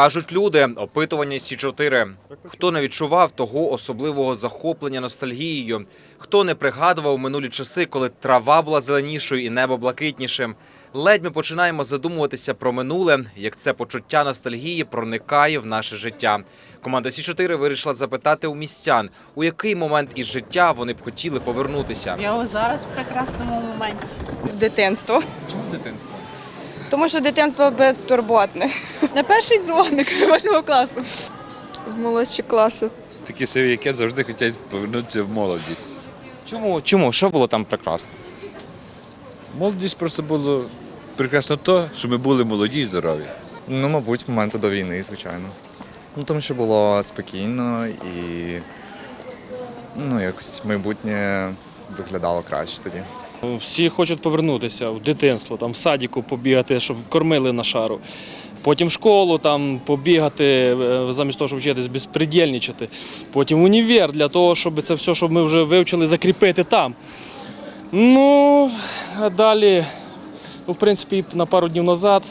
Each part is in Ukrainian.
Кажуть люди, опитування Сі 4 Хто не відчував того особливого захоплення ностальгією, хто не пригадував минулі часи, коли трава була зеленішою і небо блакитнішим. Ледь ми починаємо задумуватися про минуле, як це почуття ностальгії проникає в наше життя. Команда Сі 4 вирішила запитати у містян, у який момент із життя вони б хотіли повернутися. Я зараз в прекрасному моменті. Дитинство. Чому дитинство? Тому що дитинство безтурботне. На перший дзвоник восьмого класу. В молодші класи. Такі собі, які завжди хочуть повернутися в молодість. Чому? Чому? Що було там прекрасно? Молодість просто було прекрасно то, що ми були молоді і здорові. Ну, мабуть, моменти до війни, звичайно. Ну, тому що було спокійно і ну, якось майбутнє виглядало краще тоді. Всі хочуть повернутися в дитинство, там в садіку побігати, щоб кормили на шару. Потім в школу там побігати, е, замість того, щоб вчитись, безпредельничати. Потім в універ для того, щоб це все, що ми вже вивчили, закріпити там. Ну, а далі, ну, в принципі, на пару днів назад,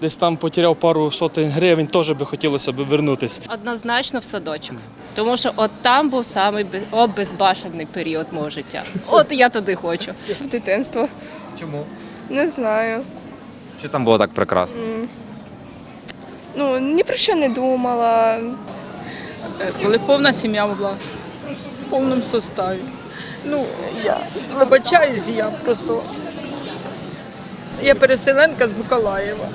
десь там потеряв пару сотень гривень, теж би хотілося б вернутися. Однозначно в садочок. Тому що от там був самий обезбашений період мого життя. От я туди хочу. В дитинство. Чому? Не знаю. Що там було так прекрасно? Ну, ні про що не думала. Коли повна сім'я була в повному составі. Ну, я вибачаюсь, я просто. Я переселенка з Миколаєва.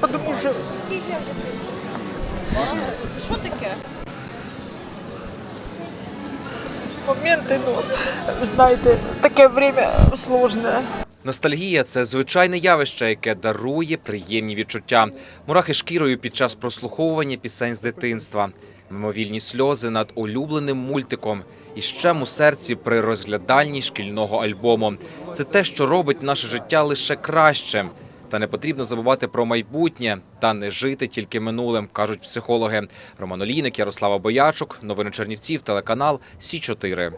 Тому що. Що таке? Моменти, ну, знаєте, таке время сложне. Ностальгія це звичайне явище, яке дарує приємні відчуття. Мурахи шкірою під час прослуховування пісень з дитинства, мимовільні сльози над улюбленим мультиком і щем у серці при розглядальні шкільного альбому. Це те, що робить наше життя лише кращим. Та не потрібно забувати про майбутнє та не жити тільки минулим, кажуть психологи. Роман Олійник, Ярослава Боячук, новини Чернівців, телеканал Сі 4